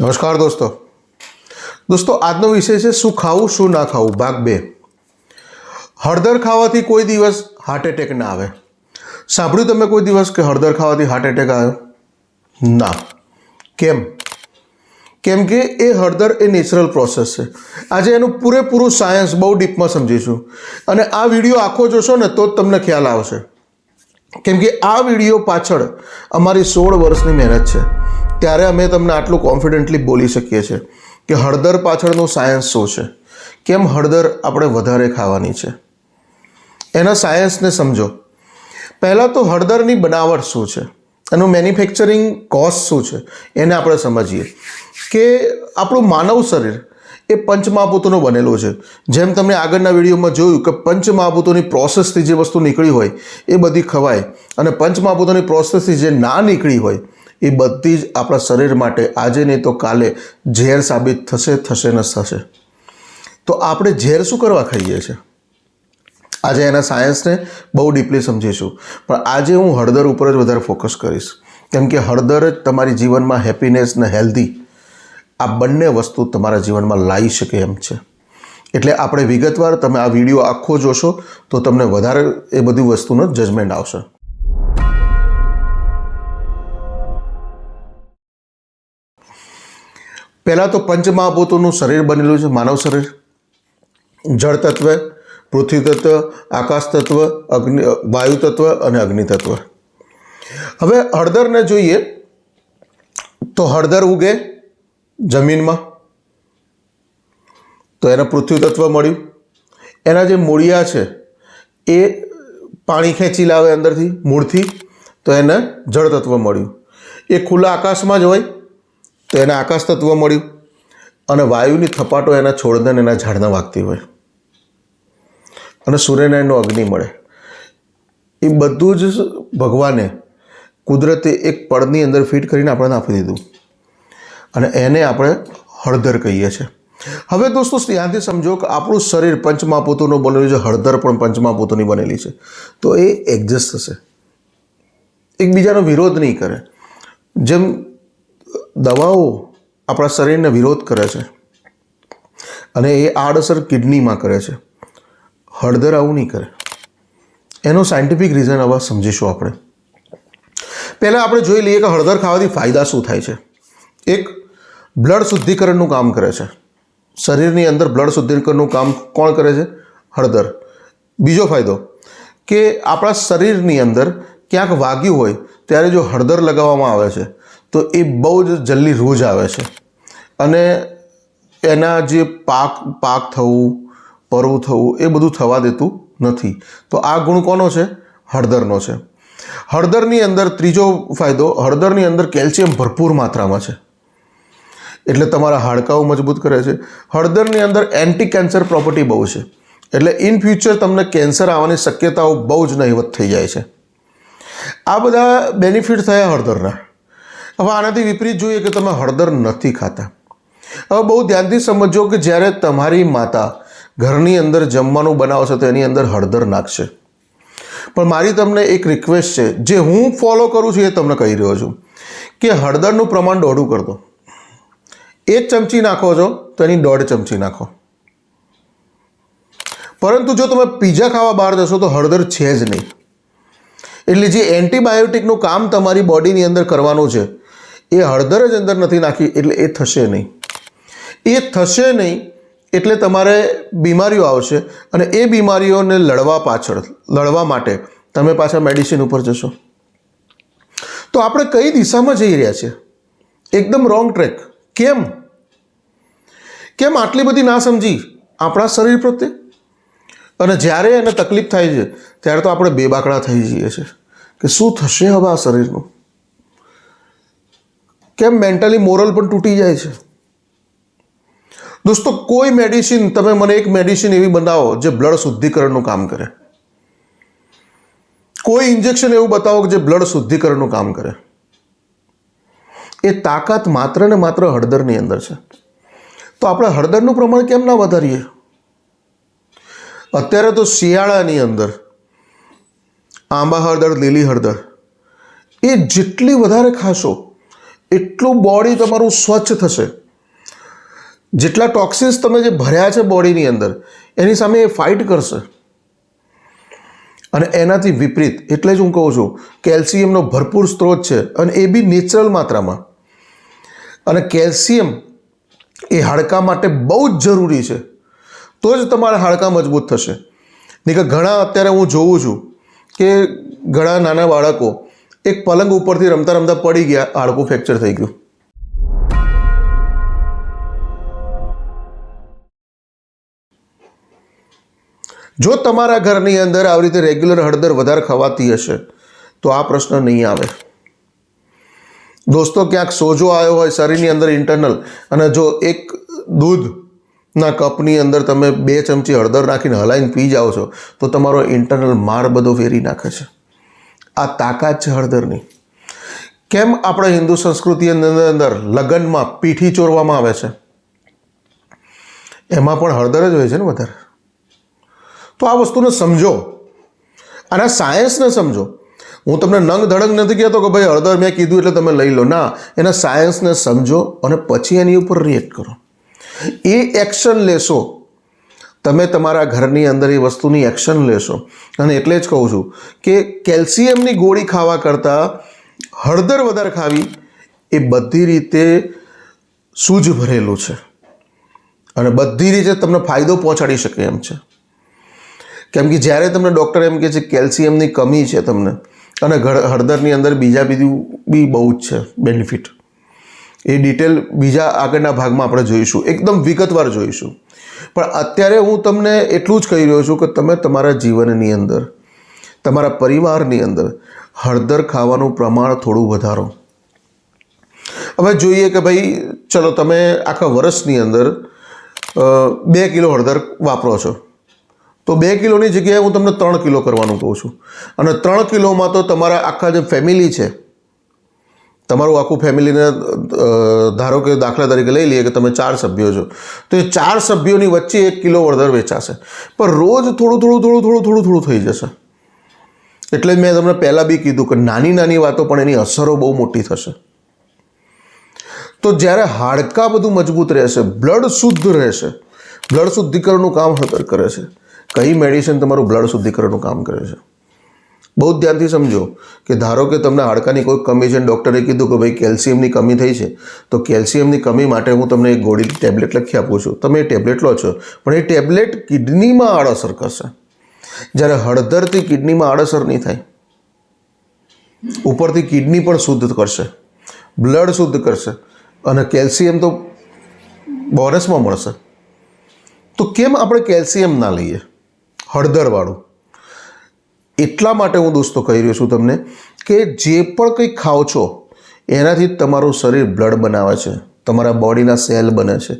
નમસ્કાર દોસ્તો. દોસ્તો, આજનો વિષય છે શું ખાવું, શું ના ખાવું? ભાગ બે. હળદર ખાવાથી કોઈ દિવસ હાર્ટ એટેક ના આવે. સાંભળ્યું તમે કોઈ દિવસ કે હળદર ખાવાથી હાર્ટ એટેક આવ્યો ના. કેમ? કેમ કે એ હળદર એ નેચરલ પ્રોસેસ છે. આજે એનું પૂરેપૂરું સાયન્સ બહુ ડીપમાં સમજીશું. અને આ વીડિયો આખો જોશો ને તો જ તમને ખ્યાલ આવશે. કેમ કે આ વીડિયો પાછળ અમારી સોળ વર્ષની મહેનત છે. ત્યારે અમે તમને આટલું કોન્ફિડન્ટલી બોલી શકીએ છીએ કે હળદર પાછળનું સાયન્સ શું છે? કેમ હળદર આપણે વધારે ખાવાની છે? એના સાયન્સને સમજો. પહેલાં તો હળદરની બનાવટ શું છે? એનું મેન્યુફેક્ચરિંગ કોસ્ટ શું છે? એને આપણે સમજીએ. કે આપણું માનવ શરીર એ પંચમહાભૂતોનું બનેલું છે. જેમ તમે આગળના વિડીયોમાં જોયું કે પંચમહાભૂતોની પ્રોસેસથી જે વસ્તુ નીકળી હોય એ બધી ખવાય અને પંચમહાભૂતોની પ્રોસેસથી જે ના નીકળી હોય એ બધી જ આપણા શરીર માટે આજે નહીં તો કાલે ઝેર સાબિત થશે થશે ને થશે. તો આપણે ઝેર શું કરવા ખાઈએ છીએ? આજે એના સાયન્સને બહુ ડીપલી સમજીશું. પણ આજે હું હળદર ઉપર જ વધારે ફોકસ કરીશ. કેમ કે હળદર જ તમારી જીવનમાં હેપીનેસ ને હેલ્ધી આ બંને વસ્તુ તમારા જીવનમાં લાવી શકે એમ છે. એટલે આપણે વિગતવાર તમે આ વીડિયો આખો જોશો તો તમને વધારે એ બધી વસ્તુનો જજમેન્ટ આવશે. પહેલાં તો પંચમહાભૂતોનું શરીર બનેલું છે, માનવ શરીર. જળ તત્વ, પૃથ્વી તત્વ, આકાશ તત્વ, અગ્નિ વાયુ તત્વ અને અગ્નિ તત્વ. હવે હળદરને જોઈએ તો હળદર ઉગે જમીનમાં. તો એને પૃથ્વી તત્વ મળ્યું. એના જે મૂળિયા છે, એ પાણી ખેંચી લાવે અંદરથી, મૂળથી, તો એને જળ તત્વ મળ્યું. એ ખુલ્લા આકાશમાં જ હોય તો એને આકાશ તત્વ મળ્યું અને વાયુની થપાટો એના છોડને એના ઝાડને વાગતી હોય. અને સૂર્યનારાયણનો અગ્નિ મળે. એ બધું જ ભગવાને કુદરતે એક પડની અંદર ફિટ કરીને આપણને આપી દીધું. અને એને આપણે હળદર કહીએ છીએ. હવે દોસ્તો, ત્યાંથી સમજો કે આપણું શરીર પંચમહાભૂતોનું બનેલું છે. હળદર પણ પંચમહાભૂતોની બનેલી છે. તો એ એડજસ્ટ થશે. એકબીજાનો વિરોધ નહીં કરે. જેમ દવાઓ આપણા શરીરને વિરોધ કરે છે અને એ આડઅસર કિડનીમાં કરે છે. હળદર આવું નહીં કરે. એનો સાયન્ટિફિક રીઝન હવે સમજીશું આપણે. પહેલાં આપણે જોઈ લઈએ કે હળદર ખાવાથી ફાયદા શું થાય છે. એક, બ્લડ શુદ્ધિકરણનું કામ કરે છે. શરીરની અંદર બ્લડ શુદ્ધિકરણનું કામ કોણ કરે છે? હળદર. બીજો ફાયદો, કે આપણા શરીરની અંદર ક્યાંક વાગ્યું હોય, ત્યારે જો હળદર લગાવવામાં આવે છે તો એ બહુ જ જલ્દી રૂજ આવે છે. અને એના જે પાક પાક થવું, પરવું થવું, એ બધું થવા દેતું નથી. તો આ ગુણ કોનો છે? હળદરનો છે. હળદરની અંદર ત્રીજો ફાયદો, હળદરની અંદર કેલ્શિયમ ભરપૂર માત્રામાં છે. એટલે તમારા હાડકાઓ મજબૂત કરે છે. હળદરની અંદર એન્ટી કેન્સર પ્રોપર્ટી બહુ છે. એટલે ઇન ફ્યુચર તમને કેન્સર આવવાની શક્યતાઓ બહુ જ નહીવત થઈ જાય છે. આ બધા બેનિફિટ થયા હળદરના. હવે આનાથી વિપરીત જોઈએ કે તમે હળદર નથી ખાતા. હવે બહુ ધ્યાનથી સમજો કે જ્યારે તમારી માતા ઘરની અંદર જમવાનું બનાવશે તો એની અંદર હળદર નાખશે. પણ મારી તમને એક રિક્વેસ્ટ છે, જે હું ફોલો કરું છું એ તમને કહી રહ્યો છું કે હળદરનું પ્રમાણ દોઢું કરી દો. એક ચમચી નાખો છો તો એની દોઢ ચમચી નાખો. પરંતુ જો તમે પીઝા ખાવા બહાર જશો તો હળદર છે જ નહીં. એટલે જે એન્ટીબાયોટિકનું કામ તમારી બોડીની અંદર કરવાનું છે એ હળદર જ અંદર નથી નાખી, એટલે એ થશે નહીં. એ થશે નહીં એટલે તમારે બીમારીઓ આવશે અને એ બીમારીઓને લડવા પાછળ, લડવા માટે તમે પાછા મેડિસિન ઉપર જશો. તો આપણે કઈ દિશામાં જઈ રહ્યા છીએ? એકદમ રોંગ ટ્રેક કેમ? કેમ આટલી બધી ના સમજી? આપણા શરીર પ્રત્યે? અને જ્યારે એને તકલીફ થાય છે, ત્યારે તો આપણે બેબાકડા થઈ જઈએ છીએ કે શું થશે હવે આ શરીરનું? કેમ મેન્ટલી મોરલ પણ તૂટી જાય છે? દોસ્તો, કોઈ મેડિસિન તમે મને એક મેડિસિન એવી બનાવો જે બ્લડ શુદ્ધિકરણનું કામ કરે. કોઈ ઇન્જેક્શન એવું બતાવો કે જે બ્લડ શુદ્ધિકરણનું કામ કરે. એ તાકાત માત્ર ને માત્ર હળદરની અંદર છે. તો આપણે હળદરનું પ્રમાણ કેમ ના વધારીએ? અત્યારે તો શિયાળાની અંદર આંબા હળદર, લીલી હળદર, એ જેટલી વધારે ખાશો એટલું બોડી તમારું સ્વચ્છ થશે. જેટલા ટોક્સિન્સ તમે જે ભર્યા છે બોડીની અંદર, એની સામે એ ફાઇટ કરશે. અને એનાથી વિપરીત, એટલે જ હું કહું છું કેલ્શિયમનો ભરપૂર સ્ત્રોત છે અને એ બી નેચરલ માત્રામાં. અને કેલ્શિયમ એ હાડકાં માટે બહુ જ જરૂરી છે. તો જ તમારા હાડકાં મજબૂત થશે. નહીં કે ઘણા અત્યારે હું જોઉં છું કે ઘણા નાના બાળકો એક પલંગ ઉપરથી રમતા રમતા પડી ગયા. હાડકું ફ્રેક્ચર થઈ ગયું. જો તમારા ઘરની અંદર આવી રીતે રેગ્યુલર હળદર વધારે ખવાતી હશે, તો આ પ્રશ્ન નહીં આવે. દોસ્તો, ક્યાંક સોજો આવ્યો હોય શરીરની અંદર ઇન્ટરનલ અને જો એક દૂધના કપની અંદર તમે બે ચમચી હળદર નાખીને હલાવીને પી જાઓ છો, તો તમારો ઇન્ટરનલ માર બધો ફેરી નાખે છે. આ તાકાત છે હળદરની. કેમ આપણે હિન્દુ સંસ્કૃતિની અંદર લગ્નમાં પીઠી ચોરવામાં આવે છે? એમાં પણ હળદર જ હોય છે ને વધારે. તો આ વસ્તુને સમજો. અને સાયન્સને સમજો. હું તમને નંગ ધડંગ નથી કહેતો કે ભાઈ હળદર મેં કીધું એટલે તમે લઈ લો. ના, એના સાયન્સને સમજો અને પછી એની ઉપર રિએક્ટ કરો. એ એક્શન લેશો તમે તમારા ઘરની અંદર એ વસ્તુની એક્શન લેશો. અને એટલે જ કહું છું કે કેલ્શિયમની ગોળી ખાવા કરતાં હળદર વધારે ખાવી એ બધી રીતે સૂજ ભરેલું છે. અને બધી રીતે તમને ફાયદો પહોંચાડી શકે એમ છે. કેમ કે જ્યારે તમને ડૉક્ટર એમ કહે છે કેલ્શિયમની કમી છે તમને, અને હળદરની અંદર બીજા બીજું બી બહુ જ છે બેનિફિટ એ ડિટેલ બીજા આગળના ભાગમાં આપણે જોઈશું. એકદમ વિગતવાર જોઈશું. પણ અત્યારે હું તમને એટલું જ કહી રહ્યો છું કે તમે તમારા જીવનની અંદર, તમારા પરિવારની અંદર હળદર ખાવાનું પ્રમાણ થોડું વધારો. હવે જોઈએ કે ભાઈ, ચલો તમે આખા વર્ષની અંદર બે કિલો હળદર વાપરો છો. તો બે કિલોની જગ્યાએ હું તમને ત્રણ કિલો કરવાનું કહું છું. અને ત્રણ કિલોમાં તો તમારા આખા જે ફેમિલી છે તમારું આખું ફેમિલીને ધારો કે દાખલા તરીકે લઈ લઈએ કે તમે ચાર સભ્યો છો, તો એ ચાર સભ્યોની વચ્ચે એક કિલો હળદર વેચાશે. પણ રોજ થોડું થોડું થોડું થોડું થોડું થોડું થઈ જશે. એટલે મેં તમને પહેલાં બી કીધું કે નાની નાની વાતો પણ એની અસરો બહુ મોટી થશે. તો જ્યારે હાડકાં બધું મજબૂત રહેશે, બ્લડ શુદ્ધ રહેશે, બ્લડ શુદ્ધિકરણનું કામ હળદર કરે છે. કઈ મેડિસિન તમારું બ્લડ શુદ્ધિકરણનું કામ કરે છે? બહુ ધ્યાનથી સમજો કે ધારો કે તમને હાડકાની કોઈ કમી છે ડૉક્ટરે કીધું કે ભાઈ કેલ્શિયમની કમી થઈ છે, તો કેલ્શિયમની કમી માટે હું તમને એક ગોળી ટેબ્લેટ લખી આપું છું. તમે એ ટેબ્લેટ લો છો. પણ એ ટેબ્લેટ કિડનીમાં આડઅસર કરશે. જ્યારે હળદરથી કિડનીમાં આડઅસર નહીં થાય. ઉપરથી કિડની પણ શુદ્ધ કરશે. બ્લડ શુદ્ધ કરશે. અને કેલ્શિયમ તો બોનસમાં મળશે. તો કેમ આપણે કેલ્શિયમ ના લઈએ? હળદરવાળું. એટલા માટે હું દોસ્તો કહી રહ્યો છું તમને કે જે પણ કંઈ ખાઓ છો, એનાથી તમારું શરીર બ્લડ બનાવે છે, તમારા બોડીના સેલ બને છે.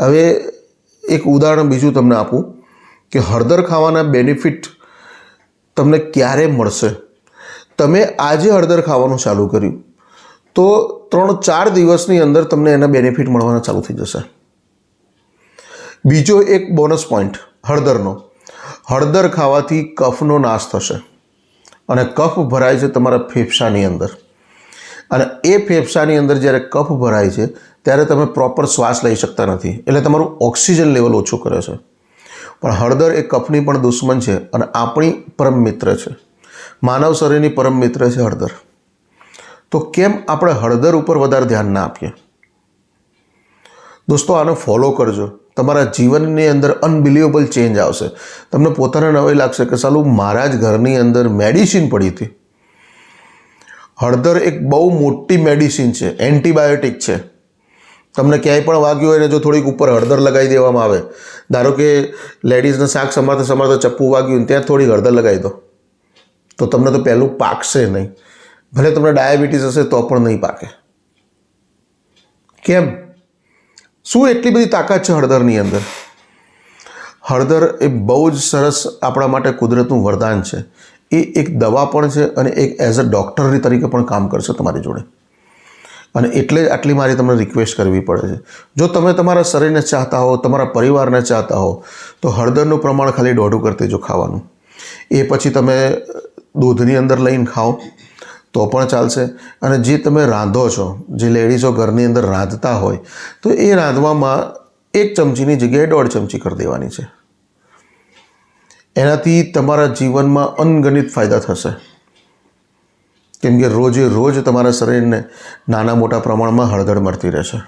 હવે એક ઉદાહરણ બીજું તમને આપું કે હળદર ખાવાના બેનિફિટ તમને ક્યારે મળશે? તમે આજે હળદર ખાવાનું ચાલુ કર્યું, તો ત્રણ ચાર દિવસની અંદર તમને એના બેનિફિટ મળવાના ચાલુ થઈ જશે. બીજો એક બોનસ પોઈન્ટ હળદરનો. હળદર ખાવાથી કફનો નાશ થશે અને કફ ભરાય છે તમારા ફેફસાની અંદર. અને એ ફેફસાની અંદર જ્યારે કફ ભરાય છે, ત્યારે તમે પ્રોપર શ્વાસ લઈ શકતા નથી. એટલે તમારું ઓક્સિજન લેવલ ઓછું કરે છે. પણ હળદર એ કફની પણ દુશ્મન છે અને આપણી પરમ મિત્ર છે. માનવ શરીરની પરમ મિત્ર છે હળદર. તો કેમ આપણે હળદર ઉપર વધારે ધ્યાન ના આપીએ? દોસ્તો, આને ફોલો કરજો. તમારા જીવનની અંદર અનબિલિવેબલ ચેન્જ આવશે. તમને પોતાને નવાઈ લાગશે કે સાલું મારા જ ઘરની અંદર મેડિસિન પડી હતી. હળદર એક બહુ મોટી મેડિસિન છે એન્ટીબાયોટિક છે. તમને ક્યાંય પણ વાગ્યું હોય ને જો થોડીક ઉપર હળદર લગાવી દેવામાં આવે. ધારો કે લેડીઝને શાક સમારતા સમારતા ચપ્પુ વાગ્યું ત્યાં થોડી હળદર લગાવી દો. તો તમને તો પહેલું પાકશે નહીં. ભલે તમને ડાયાબિટીસ હશે તો પણ નહીં પાકે. કેમ? શું એટલી બધી તાકાત છે હળદરની અંદર? હળદર એ બહુ જ સરસ આપણા માટે કુદરતનું વરદાન છે. એ એક દવા પણ છે અને એક એઝ અ ડૉક્ટરની તરીકે પણ કામ કરશે તમારી જોડે. અને એટલે જ આટલી મારી તમને રિક્વેસ્ટ કરવી પડે છે. જો તમે તમારા શરીરને ચાહતા હો, તમારા પરિવારને ચાહતા હો, તો હળદરનું પ્રમાણ ખાલી દોઢું કરી દેજો ખાવાનું. એ પછી તમે દૂધની અંદર લઈને ખાઓ. તો પણ ચાલશે. અને જે તમે રાંધો છો, જે લેડીઝો ઘરની અંદર રાંધતા હોય, તો એ રાંધવામાં એક ચમચીની જગ્યાએ દોઢ ચમચી કરી દેવાની છે. એનાથી તમારા જીવનમાં અનગણિત ફાયદા થશે. કેમ કે રોજે રોજ તમારા શરીરને નાના મોટા પ્રમાણમાં હળદર મળતી રહેશે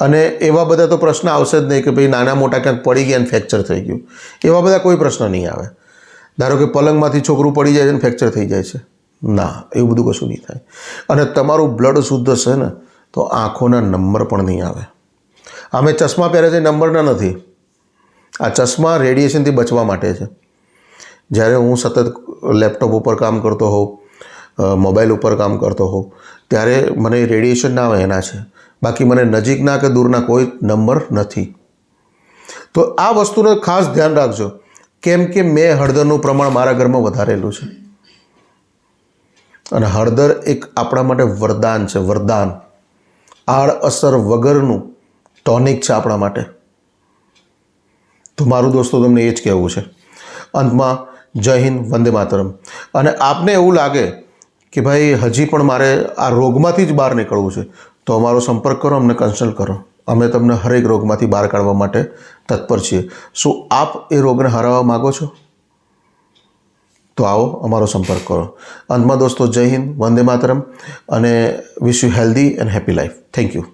અને એવા બધા તો પ્રશ્ન આવશે જ નહીં કે ભાઈ નાના મોટા ક્યાંક પડી ગયા અને ફ્રેક્ચર થઈ ગયું. એવા બધા કોઈ પ્રશ્ન નહીં આવે. ધારો કે પલંગમાંથી છોકરું પડી જાય છે અને ફ્રેક્ચર થઈ જાય છે. ના, એવું બધું કશું નહીં થાય. અને તમારું બ્લડ શુદ્ધ હશે ને, તો આંખોના નંબર પણ નહીં આવે. અમે ચશ્મા પહેરે છે, નંબરના નથી. આ ચશ્મા રેડિયેશનથી બચવા માટે છે. જ્યારે હું સતત લેપટોપ ઉપર કામ કરતો હોઉં મોબાઈલ ઉપર કામ કરતો હોઉં, ત્યારે મને રેડિયેશન ના આવે એના છે. બાકી મને નજીકના કે દૂરના કોઈ નંબર નથી. તો આ વસ્તુનું ખાસ ધ્યાન રાખજો. કેમ કે મેં હળદરનું પ્રમાણ મારા ઘરમાં વધારેલું છે. અને હળદર એક આપણા માટે વરદાન છે, વરદાન. આડઅસર વગરનું ટોનિક છે આપણા માટે. તો મારું દોસ્તો, તમને એ જ કહેવું છે. અંતમાં, જય હિન્દ, વંદે માતરમ. અને આપને એવું લાગે કે ભાઈ, હજી પણ મારે આ રોગમાંથી જ બહાર નીકળવું છે, તો અમારો સંપર્ક કરો, અમને કન્સલ્ટ કરો. અમે તમને હરેક રોગમાંથી બહાર કાઢવા માટે તત્પર છીએ. શું આપ એ રોગને હરાવવા માગો છો? તો આવો અમારો સંપર્ક કરો. અંતમાં દોસ્તો જય હિન્દ, વંદે માતરમ અને wish you healthy and happy life thank you